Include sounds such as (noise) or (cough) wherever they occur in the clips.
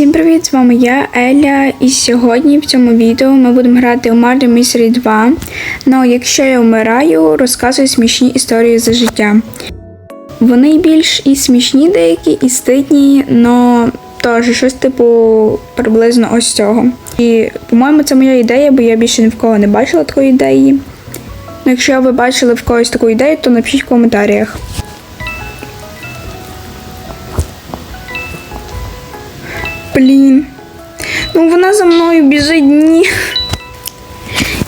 Всім привіт! З вами я, Еля, і сьогодні в цьому відео ми будемо грати у Murder Mystery 2. Ну, якщо я вмираю, розказую смішні історії за життя. Вони більш і смішні деякі, і стидні, но теж щось типу приблизно ось цього. І, по-моєму, це моя ідея, бо я більше ні в кого не бачила такої ідеї. Ну, якщо ви бачили в когось таку ідею, то напишіть в коментарях. Блін. Ну вона за мною біжить ні.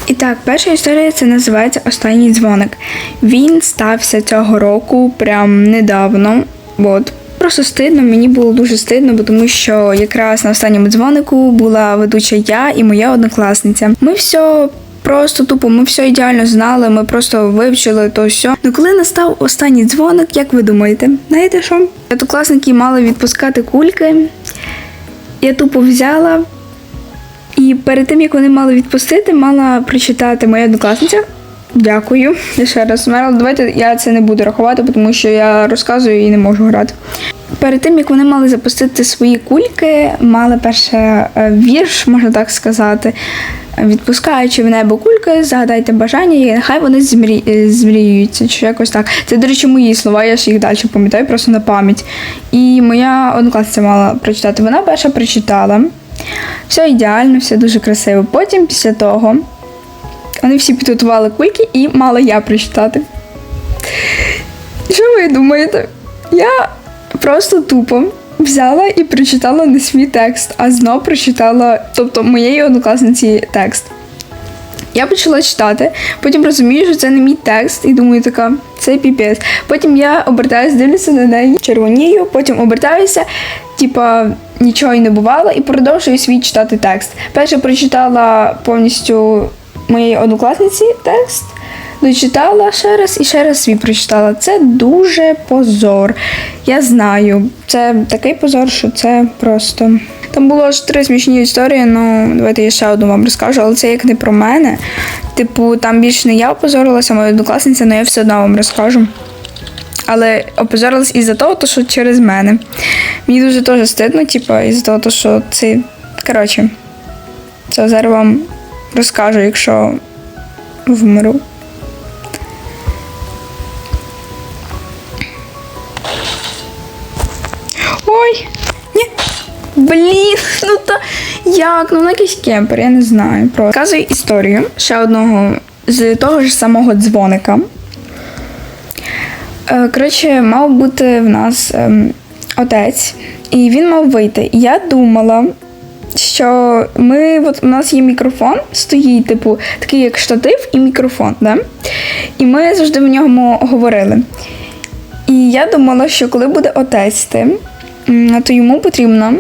І так, перша історія це називається Останній дзвоник. Він стався цього року прям недавно. От. Просто стидно, мені було дуже стидно, бо тому що якраз на останньому дзвонику була ведуча я і моя однокласниця. Ми все просто тупо, ми все ідеально знали, ми просто вивчили то все. Ну коли настав останній дзвоник, як ви думаєте, знаєте що? Однокласники мали відпускати кульки. Я тупо взяла і перед тим, як вони мали відпустити, мала прочитати моя однокласниця. Дякую. Я ще раз Мерл, давайте я це не буду рахувати, тому що я розказую і не можу грати. Перед тим, як вони мали запустити свої кульки, мали перше е, вірш, можна так сказати. Відпускаючи в небо кульки, загадайте бажання, і нехай вони змрі... е, змріються, чи якось так. Це, до речі, мої слова, я ж їх далі пам'ятаю, просто на пам'ять. І моя однокласниця мала прочитати. Вона перша прочитала. Все ідеально, все дуже красиво. Потім, після того, вони всі підготували кульки і мала я прочитати. Що ви думаєте? Я просто тупо взяла і прочитала не свій текст, а знов прочитала, тобто моєї однокласниці текст. Я почала читати, потім розумію, що це не мій текст, і думаю, така, це піпець. Потім я обертаюся, дивлюся на неї, червонію, потім обертаюся, типа нічого й не бувало, і продовжую свій читати текст. Перше прочитала повністю моєї однокласниці текст, дочитала ще раз і ще раз свій прочитала. Це дуже позор. Я знаю, це такий позор, що це просто. Там було аж три смішні історії, ну давайте я ще одну вам розкажу, але це як не про мене. Типу, там більше не я опозорилася, моя однокласниця, але я все одно вам розкажу. Але опозорилась із-за того, то, що через мене. Мені дуже теж стидно, типу, із-за того, то, що це. Коротше, це зараз вам розкажу, якщо вмру. Ой! Ні! Блін, ну та як? Ну, вона якийсь кемпер, я не знаю. Про Розказую історію ще одного з того ж самого дзвоника. Е, Коротше, мав бути в нас ем, отець, і він мав вийти. І я думала, що ми, от у нас є мікрофон, стоїть, типу, такий як штатив і мікрофон, да? і ми завжди в ньому говорили. І я думала, що коли буде отець ти, м, то йому потрібно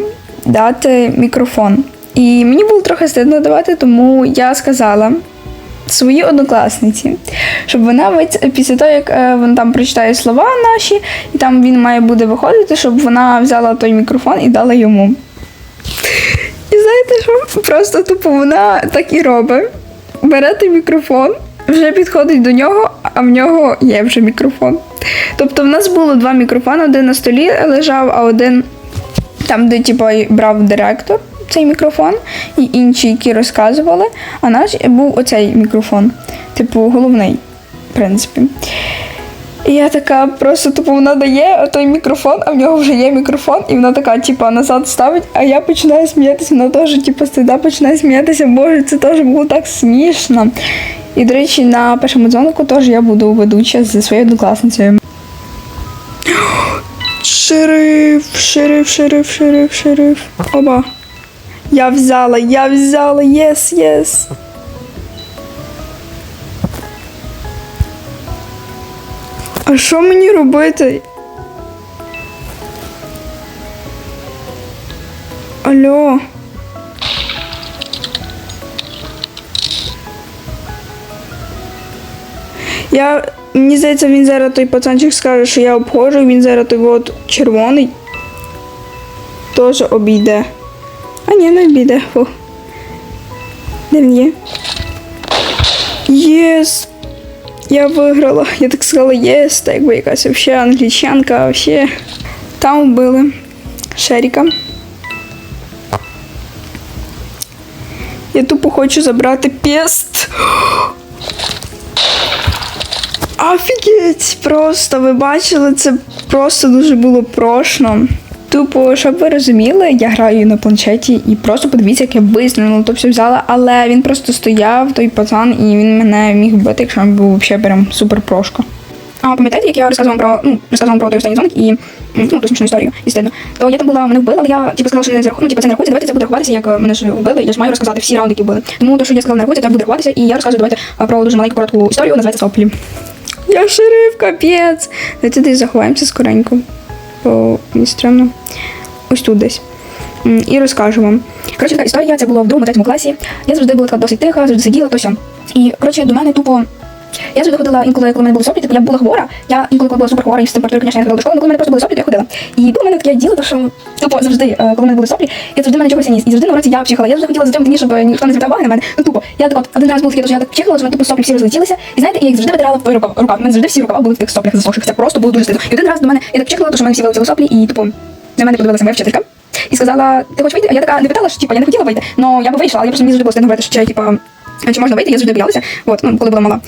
дати мікрофон. І мені було трохи стидно давати, тому я сказала своїй однокласниці, щоб вона після того, як е, вона там прочитає слова наші, і там він має буде виходити, щоб вона взяла той мікрофон і дала йому. І знаєте що? Просто тупо вона так і робить. Бере той мікрофон, вже підходить до нього, а в нього є вже мікрофон. Тобто в нас було два мікрофони, один на столі лежав, а один там, де типу, брав директор цей мікрофон, і інші, які розказували, а наш був оцей мікрофон, типу, головний, в принципі. І я така просто типу, вона дає той мікрофон, а в нього вже є мікрофон, і вона така, типу, назад ставить, а я починаю сміятися, вона теж, типу, стида починає сміятися, боже, це теж було так смішно. І, до речі, на першому дзвонику теж я буду ведуча зі своєю однокласницею. Шериф, шериф, шериф, шериф, шериф. Оба. Я взяла, я взяла, єс, єс. А що мені робити? Алло. Я. Мені здається, він зараз той пацанчик скаже, що я обходжу, він зараз той от червоний. Теж обійде. А ні, не обійде. Фу. Де він є? Єс! Я виграла. Я так сказала єс, так якби якась вообще англічанка, вообще. Там вбили Шеріка. Я тупо хочу забрати пест. Офігеть! Просто ви бачили, це просто дуже було прошно. Тупо, щоб ви розуміли, я граю на планшеті і просто подивіться, як я вистрілила, то все взяла, але він просто стояв, той пацан, і він мене міг вбити, якщо він був взагалі прям супер прошка. А пам'ятаєте, як я розказувала про ну, розказувала про той останній дзвоник і ну, ту смішну історію істину. То я там була, мене вбили, але я типу сказала, що не зарахую, ну, типу, це не рахується, давайте це буде рахуватися, як е, мене ж вбили, я ж маю розказати всі раунди, які були. Тому то, що я сказала, не рахується, це буде рахуватися, і я розказую давайте про дуже маленьку коротку історію, називається соплі. Я шериф, капець. Давайте десь заховаємося скоренько. Бо мені стрімно. Ось тут десь. І розкажу вам. Коротше, така історія, це було в другому третьому класі. Я завжди була така досить тиха, завжди сиділа, то сьо. І коротше, до мене тупо. Я завжди ходила інколи, коли мене були соплі, типу я була хвора. Я інколи, коли була супер хвора і з температурою, звісно, я ходила до школи, але коли мене просто були соплі, то я ходила. І було в мене таке діло, то що тупо завжди, е, коли мене були соплі, я завжди мене чогось ніс. І завжди на уроці я пчихала. Я завжди хотіла затримати ніж, щоб ніхто не звертав уваги на мене. Ну тупо. Я так от один раз був таке, що я так пчихала, що мене тупо соплі всі розлетілися. І знаєте, я їх завжди витирала в рукав. рукав. Мене завжди всі рукава були в тих соплях засохших. Це просто було дуже стидно. І один раз до мене я так пчихала, то що мене всі вилетіли соплі, і тупо на мене подивилася моя вчителька. І сказала, ти хочеш вийти? А я така не питала, що типа я не хотіла вийти. Но я би вийшла, але я просто мені завжди було стидно говорити, що я, типа, чи можна вийти, я завжди боялася, от, ну, коли була мала.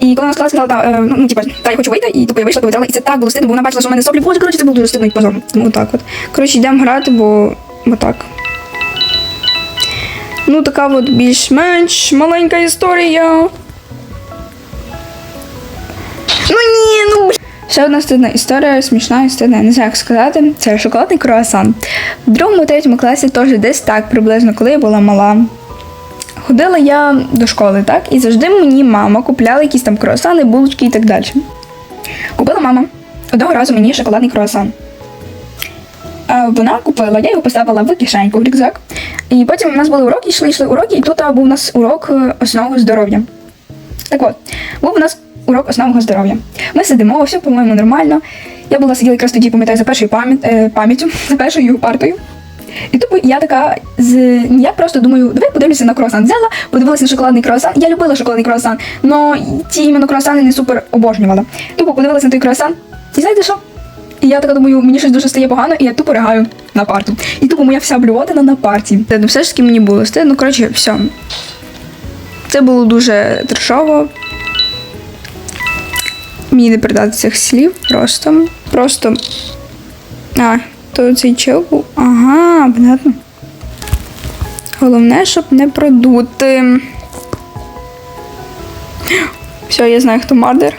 І коли вона сказала, сказала, та, е, ну, ну, типа, та, я хочу вийти, і тупо я вийшла, повідала, і це так було стидно, бо вона бачила, що в мене соплі, боже, коротше, це було дуже стидно і позорно. Тому отак от. Коротше, йдемо грати, бо, бо так. Ну, така от більш-менш маленька історія. Ну ні, ну. Ще одна стидна історія, смішна і стидна, не знаю, як сказати. Це шоколадний круасан. В другому третьому класі теж десь так, приблизно, коли я була мала. Ходила я до школи, так? І завжди мені мама купляла якісь там круасани, булочки і так далі. Купила мама одного разу мені шоколадний круасан. А вона купила, я його поставила в кишеньку в рюкзак. І потім у нас були уроки, йшли, йшли уроки, і тут був у нас урок е, основи здоров'я. Так от, був у нас урок основного здоров'я. Ми сидимо, все, по-моєму, нормально. Я була сиділа якраз тоді, пам'ятаю, за першою е, пам'яттю, (laughs) за першою партою. І тупо я така з я просто думаю, давай подивлюся на круасан. Взяла, подивилася на шоколадний круасан. Я любила шоколадний круасан, але ті іменно круасани не супер обожнювала. Тупо подивилася на той круасан. І знаєте що? І я така думаю, мені щось дуже стає погано, і я тупо ригаю на парту. І тупо моя вся блювотина на парті. Це ну, все ж таки мені було стидно. Коротше, все. Це було дуже трешово. Мені не передати цих слів. Просто. Просто. А, то цей чел був. Ага, понятно. Головне, щоб не продути. Все, я знаю, хто мардер.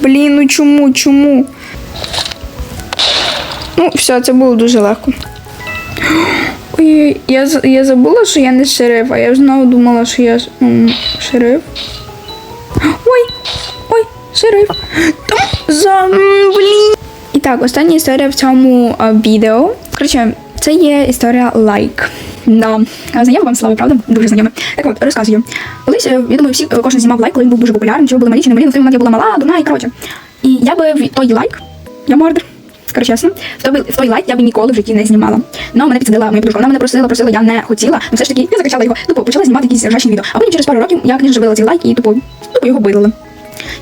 Блін, ну чому, чому? Ну, все, це було дуже легко. Ой, я, я забула, що я не шериф, а я ж знову думала, що я м, шериф. Ой, ой, шериф. Там за блін. І так, остання історія в цьому а, відео. Коротше, це є історія лайк. Да. А, вам слава, правда? Дуже знайоме. Так от, розказую. Колись, е, я думаю, всі е, кожен знімав лайк, коли він був дуже популярний, чого були малі чи не малі, але в той момент я була мала, дуна і коротше. І я би в той лайк, я мордер. Скажу чесно, в той, в той лайк я б ніколи в житті не знімала. Но мене підсадила моя подружка. Вона мене просила, просила, я не хотіла. Ну все ж таки я закачала його. Тупо почала знімати якісь ржачні відео. А потім через пару років я, звісно, вивела цей лайк і тупо, тупо його видали.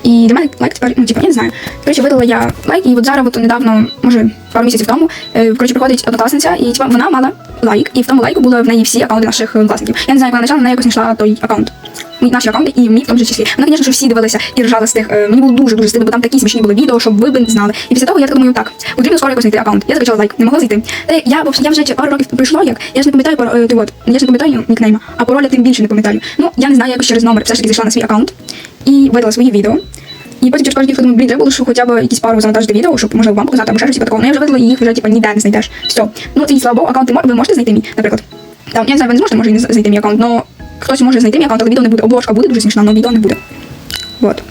І для мене лайк тепер, ну типу, я не знаю. Коротше, видала я лайк, і от зараз, от недавно, може, пару місяців тому, е, коротше, приходить однокласниця, і типу, вона мала лайк, і в тому лайку були в неї всі аккаунти наших е, класників. Я не знаю, як вона почала, вона якось знайшла той аккаунт. Наші аккаунти і мій в тому же числі. Вона, звісно, що всі дивилися і ржали з тих. е, Мені було дуже дуже стидно, бо там такі смішні були відео, щоб ви б знали. І після того я так думаю, так, потрібно скоро якось знайти аккаунт. Я закачала лайк, не могла зайти. Та я, в общем, я вже пару років пройшло, як я ж не пам'ятаю е, той от, я ж не пам'ятаю нікнейма, а пароля тим більше не пам'ятаю. Ну, я не знаю, якось через номер все ж таки зайшла на свій аккаунт і видала свої відео. І потім через кожні думаю, блін, треба було, що хоча б якісь пару завантажити відео, щоб можливо вам показати або ще щось типу такого. Ну я вже видала їх вже типу, ніде не знайдеш. Все. Ну це слава Богу, аккаунт ви можете знайти мій, наприклад. Там, я не знаю, ви не зможете може і не знайти мій аккаунт, але хтось може знайти мій аккаунт, але відео не буде. Обложка буде дуже смішна, але відео не буде. Вот.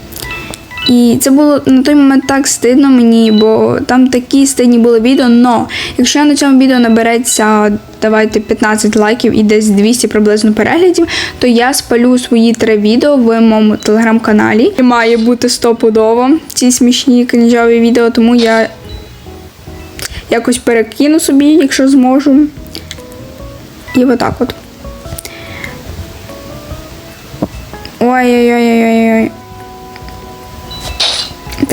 І це було на той момент так стидно мені, бо там такі стидні були відео. Но якщо я на цьому відео набереться, давайте 15 лайків і десь 200 приблизно переглядів, то я спалю свої три відео в моєму телеграм-каналі. І Має бути стопудово ці смішні крінжові відео, тому я якось перекину собі, якщо зможу. І отак от. Ой-ой-ой-ой-ой.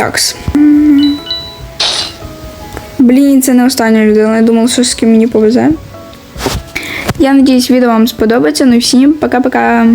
Такс. Блін, це не остання людина. Я думала, що з ким мені повезе. Я надіюсь, відео вам сподобається. Ну і всім пока-пока.